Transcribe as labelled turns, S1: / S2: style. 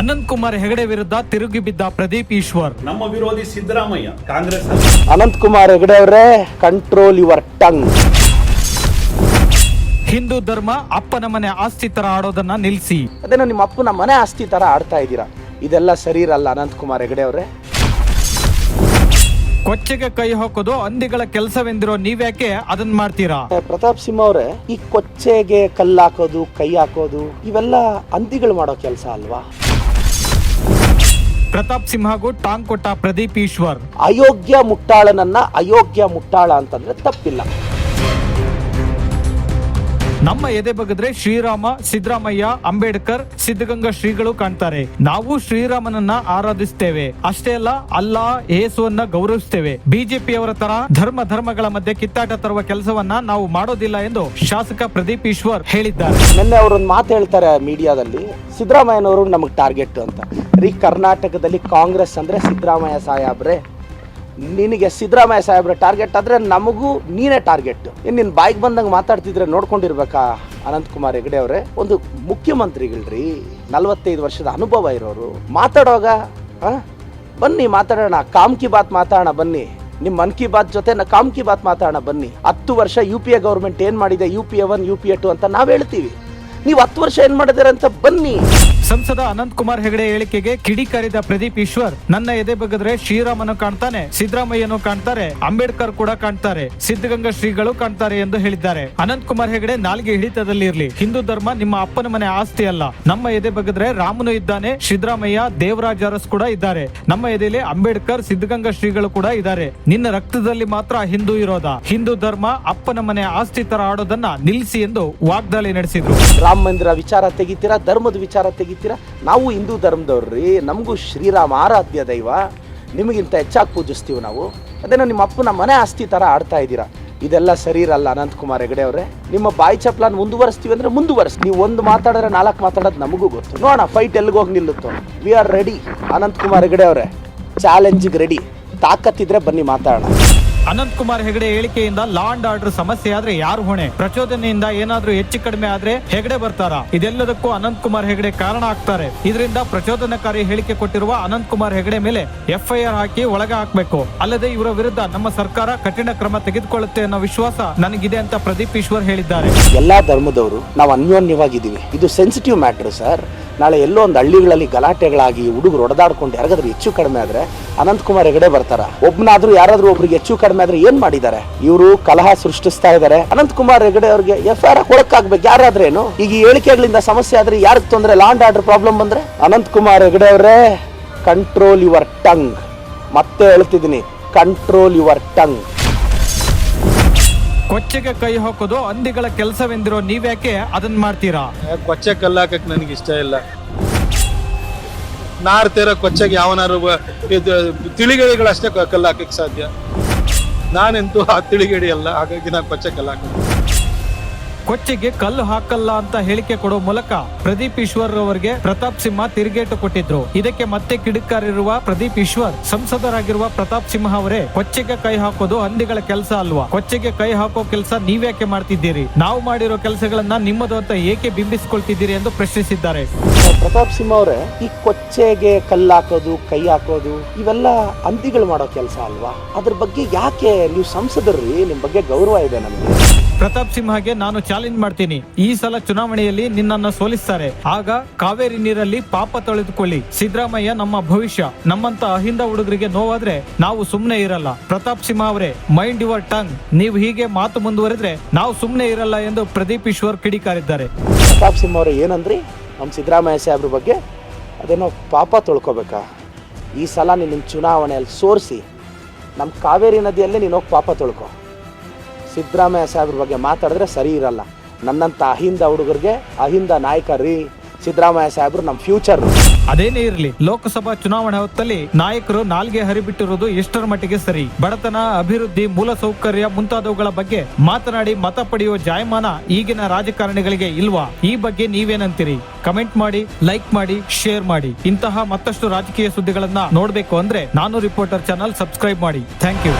S1: ಅನಂತ್ ಕುಮಾರ್ ಹೆಗಡೆ ವಿರುದ್ಧ ತಿರುಗಿ ಬಿದ್ದ ಪ್ರದೀಪ್ ಈಶ್ವರ್.
S2: ನಮ್ಮ ವಿರೋಧಿ ಸಿದ್ದರಾಮಯ್ಯ ಕಾಂಗ್ರೆಸ್
S3: ಅನಂತ್ ಕುಮಾರ್ ಹೆಗಡೆ ಅವರೇ ಕಂಟ್ರೋಲ್ ಯುವರ್ ಟಂಗ್
S1: ಹಿಂದೂ ಧರ್ಮ ಅಪ್ಪನ ಮನೆ ಆಸ್ತಿ ತರ ಆಡೋದನ್ನ ನಿಲ್ಲಿಸಿ
S3: ಅದೇನೋ ನಿಮ್ಮ ಅಪ್ಪನ ಮನೆ ಆಸ್ತಿ ತರ ಆಡ್ತಾ ಇದ್ದೀರಾ? ಇದೆಲ್ಲ ಸರಿ ಇರಲ್ಲ ಅನಂತ್ ಕುಮಾರ್ ಹೆಗಡೆ ಅವರೇ.
S1: ಕೊಚ್ಚೆಗೆ ಕೈ ಹಾಕೋದು ಹಂದಿಗಳ ಕೆಲಸವೆಂದಿರೋ ನೀವ್ಯಾಕೆ ಅದನ್ನ ಮಾಡ್ತೀರಾ?
S3: ಪ್ರತಾಪ್ ಸಿಂಹ ಅವರೇ ಈ ಕೊಚ್ಚೆಗೆ ಕಲ್ಲಾಕೋದು ಕೈ ಹಾಕೋದು ಇವೆಲ್ಲ ಹಂದಿಗಳು ಮಾಡೋ ಕೆಲಸ ಅಲ್ವಾ?
S1: ಪ್ರತಾಪ್ ಸಿಂಹಗೂ ಟಾಂಗ್ ಕೊಟ್ಟ ಪ್ರದೀಪ್ ಈಶ್ವರ್.
S3: ಅಯೋಗ್ಯ ಮುಟ್ಟಾಳನನ್ನ ಅಯೋಗ್ಯ ಮುಟ್ಟಾಳ ಅಂತಂದ್ರೆ ತಪ್ಪಿಲ್ಲ.
S1: ನಮ್ಮ ಎದೆ ಬಗದ್ರೆ ಶ್ರೀರಾಮ ಸಿದ್ದರಾಮಯ್ಯ ಅಂಬೇಡ್ಕರ್ ಸಿದ್ಧಗಂಗಾ ಶ್ರೀಗಳು ಕಾಣ್ತಾರೆ. ನಾವು ಶ್ರೀರಾಮನನ್ನ ಆರಾಧಿಸ್ತೇವೆ. ಅಷ್ಟೇ ಅಲ್ಲ ಅಲ್ಲಾ ಏಸುವನ್ನ ಗೌರವಿಸ್ತೇವೆ. ಬಿಜೆಪಿಯವರ ತರ ಧರ್ಮ ಧರ್ಮಗಳ ಮಧ್ಯೆ ಕಿತ್ತಾಟ ತರುವ ಕೆಲಸವನ್ನ ನಾವು ಮಾಡೋದಿಲ್ಲ ಎಂದು ಶಾಸಕ ಪ್ರದೀಪ್ ಈಶ್ವರ್ ಹೇಳಿದ್ದಾರೆ.
S3: ನಿನ್ನೆ ಅವರೊಂದು ಮಾತು ಹೇಳ್ತಾರೆ ಮೀಡಿಯಾದಲ್ಲಿ ಸಿದ್ದರಾಮಯ್ಯನವರು ನಮಗೆ ಟಾರ್ಗೆಟ್ ಅಂತ. ರೀ ಕರ್ನಾಟಕದಲ್ಲಿ ಕಾಂಗ್ರೆಸ್ ಅಂದರೆ ಸಿದ್ದರಾಮಯ್ಯ ಸಾಹೇಬ್ರೆ. ನಿನಗೆ ಸಿದ್ದರಾಮಯ್ಯ ಸಾಹೇಬ್ರೆ ಟಾರ್ಗೆಟ್ ಆದರೆ ನಮಗೂ ನೀನೇ ಟಾರ್ಗೆಟ್ ಇನ್ನು ನಿನ್ನ ಬಾಯಿಗೆ ಬಂದಂಗೆ ಮಾತಾಡ್ತಿದ್ರೆ ನೋಡ್ಕೊಂಡಿರ್ಬೇಕಾ? ಅನಂತಕುಮಾರ್ ಹೆಗಡೆ ಅವರೇ, ಒಂದು ಮುಖ್ಯಮಂತ್ರಿಗಳ್ರಿ, ನಲವತ್ತೈದು ವರ್ಷದ ಅನುಭವ ಇರೋರು. ಮಾತಾಡೋಗ ಹಾಂ ಬನ್ನಿ ಮಾತಾಡೋಣ, ಕಾಮ್ ಕಿ ಬಾತ್ ಮಾತಾಡೋಣ ಬನ್ನಿ. ನಿಮ್ಮ ಮನ್ ಕಿ ಬಾತ್ ಜೊತೆ ನಾ ಕಾಮ್ ಕಿ ಬಾತ್ ಮಾತಾಡೋಣ ಬನ್ನಿ. ಹತ್ತು ವರ್ಷ ಯು ಪಿ ಎ ಗೌರ್ಮೆಂಟ್ ಏನು ಮಾಡಿದೆ, U P A one, U P A two ಅಂತ ನಾವು ಹೇಳ್ತೀವಿ. ನೀವು ಹತ್ತು ವರ್ಷ ಏನು ಮಾಡಿದಾರೆ ಅಂತ ಬನ್ನಿ.
S1: ಸಂಸದ ಅನಂತ್ ಕುಮಾರ್ ಹೆಗಡೆ ಹೇಳಿಕೆಗೆ ಕಿಡಿಕಾರಿದ ಪ್ರದೀಪ್ ಈಶ್ವರ್, ನನ್ನ ಎದೆ ಬಗದ್ರೆ ಶ್ರೀರಾಮನು ಕಾಣ್ತಾನೆ, ಸಿದ್ದರಾಮಯ್ಯನು ಕಾಣ್ತಾರೆ, ಅಂಬೇಡ್ಕರ್ ಕೂಡ ಕಾಣ್ತಾರೆ, ಸಿದ್ಧಗಂಗಾ ಶ್ರೀಗಳು ಕಾಣ್ತಾರೆ ಎಂದು ಹೇಳಿದ್ದಾರೆ. ಅನಂತ್ ಕುಮಾರ್ ಹೆಗಡೆ ನಾಲ್ಗೆ ಹಿಡಿತದಲ್ಲಿ ಇರ್ಲಿ ಹಿಂದೂ ಧರ್ಮ ನಿಮ್ಮ ಅಪ್ಪನ ಮನೆ ಆಸ್ತಿ ಅಲ್ಲ. ನಮ್ಮ ಎದೆ ಬಗದ್ರೆ ರಾಮನು ಇದ್ದಾನೆ, ಸಿದ್ದರಾಮಯ್ಯ, ದೇವರಾಜ್ ಅರಸ್ ಕೂಡ ಇದ್ದಾರೆ. ನಮ್ಮ ಎದೆಯಲ್ಲಿ ಅಂಬೇಡ್ಕರ್, ಸಿದ್ಧಗಂಗಾ ಶ್ರೀಗಳು ಕೂಡ ಇದ್ದಾರೆ. ನಿನ್ನ ರಕ್ತದಲ್ಲಿ ಮಾತ್ರ ಹಿಂದೂ ಇರೋದ. ಹಿಂದೂ ಧರ್ಮ ಅಪ್ಪನ ಮನೆ ಆಸ್ತಿ ತರ ಆಡೋದನ್ನ ನಿಲ್ಲಿಸಿ ಎಂದು ವಾಗ್ದಾಳಿ ನಡೆಸಿದ್ರು.
S3: ರಾಮ ಮಂದಿರ ವಿಚಾರ ತೆಗಿತೀರಾ? ಧರ್ಮದ ವಿಚಾರ ತೆಗಿತೀರಾ ನಾವು ಹಿಂದೂ ಧರ್ಮದವ್ರು ರೀ ನಮಗೂ ಶ್ರೀರಾಮ ಆರಾಧ್ಯ ದೈವ, ನಿಮಗಿಂತ ಹೆಚ್ಚಾಗಿ ಪೂಜಿಸ್ತೀವಿ ನಾವು. ಅದೇನೋ ನಿಮ್ಮ ಅಪ್ಪನ ಮನೆ ಆಸ್ತಿ ಥರ ಆಡ್ತಾ ಇದ್ದೀರಾ? ಇದೆಲ್ಲ ಸರಿ ಇರಲ್ಲ ಅನಂತಕುಮಾರ್ ಹೆಗಡೆ ಅವರೇ. ನಿಮ್ಮ ಬಾಯಿ ಚಪ್ಲಾನ್ ಮುಂದುವರಿಸ್ತೀವಿ ಅಂದರೆ ಮುಂದುವರಿಸ್ ನೀವು ಒಂದು ಮಾತಾಡಿದ್ರೆ ನಾಲ್ಕು ಮಾತಾಡೋದು ನಮಗೂ ಗೊತ್ತು. ನೋಡೋಣ ಫೈಟ್ ಎಲ್ಲಿಗೆ ಹೋಗಿ ನಿಲ್ಲುತ್ತೋ we are ready Ananthkumar Hegde ಅವರೇ ಚಾಲೆಂಜಿಗೆ ರೆಡಿ ತಾಕತ್ತಿದ್ರೆ ಬನ್ನಿ ಮಾತಾಡೋಣ.
S1: ಅನಂತ್ ಕುಮಾರ್ ಹೆಗಡೆ ಹೇಳಿಕೆಯಿಂದ ಲಾ ಅಂಡ್ ಆರ್ಡರ್ ಸಮಸ್ಯೆ ಆದ್ರೆ ಯಾರು ಹೊಣೆ? ಪ್ರಚೋದನೆಯಿಂದ ಏನಾದ್ರೂ ಹೆಚ್ಚು ಕಡಿಮೆ ಆದ್ರೆ ಹೆಗಡೆ ಬರ್ತಾರಾ? ಇದೆಲ್ಲದಕ್ಕೂ ಅನಂತ್ ಕುಮಾರ್ ಹೆಗಡೆ ಕಾರಣ ಆಗ್ತಾರೆ. ಇದರಿಂದ ಪ್ರಚೋದನಕಾರಿ ಹೇಳಿಕೆ ಕೊಟ್ಟಿರುವ ಅನಂತ್ ಕುಮಾರ್ ಹೆಗಡೆ ಮೇಲೆ ಎಫ್ಐಆರ್ ಹಾಕಿ ಒಳಗೆ ಹಾಕಬೇಕು. ಅಲ್ಲದೆ ಇವರ ವಿರುದ್ಧ ನಮ್ಮ ಸರ್ಕಾರ ಕಠಿಣ ಕ್ರಮ ತೆಗೆದುಕೊಳ್ಳುತ್ತೆ ಅನ್ನೋ ವಿಶ್ವಾಸ ನನಗಿದೆ ಅಂತ ಪ್ರದೀಪ್ ಈಶ್ವರ್ ಹೇಳಿದ್ದಾರೆ.
S3: ಎಲ್ಲಾ ಧರ್ಮದವರು ನಾವು ಅನ್ಯೋನ್ಯವಾಗಿದ್ದೀವಿ. ಇದು ಸೆನ್ಸಿಟಿವ್ ಮ್ಯಾಟರ್ ಸರ್ ನಾಳೆ ಎಲ್ಲೋ ಒಂದು ಹಳ್ಳಿಗಳಲ್ಲಿ ಗಲಾಟೆಗಳಾಗಿ ಹುಡುಗರು ಹೊಡೆದಾಡ್ಕೊಂಡು ಯಾರಿಗಾದ್ರೂ ಹೆಚ್ಚು ಕಡಿಮೆ ಆದ್ರೆ ಅನಂತಕುಮಾರ್ ಹೆಗಡೆ ಬರ್ತಾರ. ಒಬ್ನಾದ್ರೂ ಯಾರಾದ್ರೂ ಒಬ್ರಿಗೆ ಹೆಚ್ಚು ಕಡಿಮೆ ಆದ್ರೆ ಏನು ಮಾಡಿದ್ದಾರೆ? ಇವರು ಕಲಹ ಸೃಷ್ಟಿಸ್ತಾ ಇದ್ದಾರೆ ಅನಂತಕುಮಾರ್ ಹೆಗಡೆ ಅವ್ರಿಗೆ ಎಫ್ ಐ ಆರ್ ಕೊಡಕ್ಕಾಗ್ಬೇಕು ಯಾರಾದ್ರೇನು? ಈಗ ಈ ಹೇಳಿಕೆಗಳಿಂದ ಸಮಸ್ಯೆ ಆದ್ರೆ ಯಾರಿಗೆ ತೊಂದರೆ? ಲಾಂಡ್ ಆರ್ಡರ್ ಪ್ರಾಬ್ಲಮ್ ಬಂದ್ರೆ? ಅನಂತಕುಮಾರ್ ಹೆಗಡೆ ಅವರೇ ಕಂಟ್ರೋಲ್ ಯುವರ್ ಟಂಗ್ ಮತ್ತೆ ಹೇಳ್ತಿದ್ದೀನಿ ಕಂಟ್ರೋಲ್ ಯುವರ್ ಟಂಗ್
S1: ಕೊಚ್ಚೆಗೆ ಕೈ ಹಾಕೋದು ಹಂದಿಗಳ ಕೆಲಸವೆಂದಿರೋ ನೀವ್ಯಾಕೆ ಅದನ್ನ ಮಾಡ್ತೀರಾ?
S4: ಕೊಚ್ಚೆ ಕಲ್ಲು ಹಾಕಕ್ ನನಗೆ ಇಷ್ಟ ಇಲ್ಲ ನಾರ್ತಿರೋ ಕೊಚ್ಚೆಗೆ ಯಾವನಾರು ಕಲ್ಲು ಹಾಕಕ್ ಸಾಧ್ಯ. ನಾನೆಂತೂ ಆ ತಿಳಿಗೇಡಿ ಅಲ್ಲ ಹಾಗಾಗಿ ನಾನು ಕೊಚ್ಚೆ ಕಲ್ಲು ಹಾಕಲ್ಲ
S1: ಕೊಚ್ಚೆಗೆ ಕಲ್ಲು ಹಾಕಲ್ಲ ಅಂತ ಹೇಳಿಕೆ ಕೊಡೋ ಮೂಲಕ ಪ್ರದೀಪ್ ಈಶ್ವರ್ ಅವರಿಗೆ ಪ್ರತಾಪ್ ಸಿಂಹ ತಿರುಗೇಟು ಕೊಟ್ಟಿದ್ರು. ಇದಕ್ಕೆ ಮತ್ತೆ ಕಿಡಿಕಾರಿರುವ ಪ್ರದೀಪ್ ಈಶ್ವರ್, ಸಂಸದರಾಗಿರುವ ಪ್ರತಾಪ್ ಸಿಂಹ ಅವರೇ ಕೊಚ್ಚೆಗೆ ಕೈ ಹಾಕೋದು ಹಂದಿಗಳ ಕೆಲಸ ಅಲ್ವಾ? ಕೊಚ್ಚೆಗೆ ಕೈ ಹಾಕೋ ಕೆಲಸ ನೀವ್ಯಾಕೆ ಮಾಡ್ತಿದ್ದೀರಿ? ನಾವು ಮಾಡಿರೋ ಕೆಲಸಗಳನ್ನ ನಿಮ್ಮದು ಅಂತ ಏಕೆ ಬಿಂಬಿಸಿಕೊಳ್ತಿದ್ದೀರಿ ಎಂದು ಪ್ರಶ್ನಿಸಿದ್ದಾರೆ.
S3: ಪ್ರತಾಪ್ ಸಿಂಹ ಅವರೇ, ಈ ಕೊಚ್ಚೆಗೆ ಕಲ್ಲಾಕೋದು ಕೈ ಹಾಕೋದು, ಇವೆಲ್ಲ ಹಂದಿಗಳು ಮಾಡೋ ಕೆಲಸ ಅಲ್ವಾ? ಅದ್ರ ಬಗ್ಗೆ ಯಾಕೆ ನೀವು ಸಂಸದರ್ರಿ? ನಿಮ್ ಬಗ್ಗೆ ಗೌರವ ಇದೆ ನಮ್ಗೆ.
S1: ಪ್ರತಾಪ್ ಸಿಂಹಗೆ ನಾನು ಚಾಲೆಂಜ್ ಮಾಡ್ತೀನಿ. ಈ ಸಲ ಚುನಾವಣೆಯಲ್ಲಿ ನಿನ್ನನ್ನು ಸೋಲಿಸ್ತಾರೆ. ಆಗ ಕಾವೇರಿ ನೀರಲ್ಲಿ ಪಾಪ ತೊಳೆದುಕೊಳ್ಳಿ. ಸಿದ್ದರಾಮಯ್ಯ ನಮ್ಮ ಭವಿಷ್ಯ. ನಮ್ಮಂತ ಅಹಿಂದ ಹುಡುಗರಿಗೆ ನೋವಾದ್ರೆ ನಾವು ಸುಮ್ಮನೆ ಇರಲ್ಲ. ಪ್ರತಾಪ್ ಸಿಂಹ ಅವರೇ ಮೈಂಡ್ ಯುವರ್ ಟಂಗ್ ನೀವು ಹೀಗೆ ಮಾತು ಮುಂದುವರೆದ್ರೆ ನಾವು ಸುಮ್ಮನೆ ಇರಲ್ಲ ಎಂದು ಪ್ರದೀಪ್ ಈಶ್ವರ್ ಕಿಡಿಕಾರಿದ್ದಾರೆ.
S3: ಪ್ರತಾಪ್ ಸಿಂಹ ಅವರೇ, ಏನಂದ್ರಿ? ನಮ್ಮ ಸಿದ್ದರಾಮಯ್ಯ ಸಾಹೇಬ್ರ ಬಗ್ಗೆ ಅದೇನೋ ಪಾಪ ತೊಳ್ಕೊಬೇಕಾ? ಈ ಸಲ ನಿನ್ನ ಚುನಾವಣೆಯಲ್ಲಿ ಸೋರಿಸಿ, ನಮ್ಮ ಕಾವೇರಿ ನದಿಯಲ್ಲೇ ನೀನು ಹೋಗಿ ಪಾಪ ತೊಳ್ಕೊ. ಸಿದ್ದರಾಮಯ್ಯ ಸಾಹೇಬ್ರ ಬಗ್ಗೆ ಮಾತಾಡಿದ್ರೆ ಸರಿ ಇರಲ್ಲ. ನನ್ನಂಥ ಅಹಿಂದ ಹುಡುಗರಿಗೆ ಅಹಿಂದ ನಾಯಕ ರೀ ಸಿದ್ದರಾಮಯ್ಯ ಸಾಹೇಬ್ರು ನಮ್ಮ ಫ್ಯೂಚರ್
S1: ಅದೇನೇ ಇರಲಿ, ಲೋಕಸಭಾ ಚುನಾವಣೆ ಹೊತ್ತಲ್ಲಿ ನಾಯಕರು ನಾಲ್ಗೆ ಹರಿಬಿಟ್ಟಿರುವುದು ಎಷ್ಟರ ಮಟ್ಟಿಗೆ ಸರಿ? ಬಡತನ, ಅಭಿವೃದ್ಧಿ ಮೂಲಸೌಕರ್ಯ ಮುಂತಾದವುಗಳ ಬಗ್ಗೆ ಮಾತನಾಡಿ ಮತ ಪಡೆಯುವ ಜಾಯಮಾನ ಈಗಿನ ರಾಜಕಾರಣಿಗಳಿಗೆ ಇಲ್ವಾ? ಈ ಬಗ್ಗೆ ನೀವೇನಂತೀರಿ? ಕಮೆಂಟ್ ಮಾಡಿ, ಲೈಕ್ ಮಾಡಿ, ಶೇರ್ ಮಾಡಿ. ಇಂತಹ ಮತ್ತಷ್ಟು ರಾಜಕೀಯ ಸುದ್ದಿಗಳನ್ನ ನೋಡಬೇಕು ಅಂದ್ರೆ ನಾನು ರಿಪೋರ್ಟರ್ ಚಾನಲ್ ಸಬ್ಸ್ಕ್ರೈಬ್ ಮಾಡಿ. Thank you.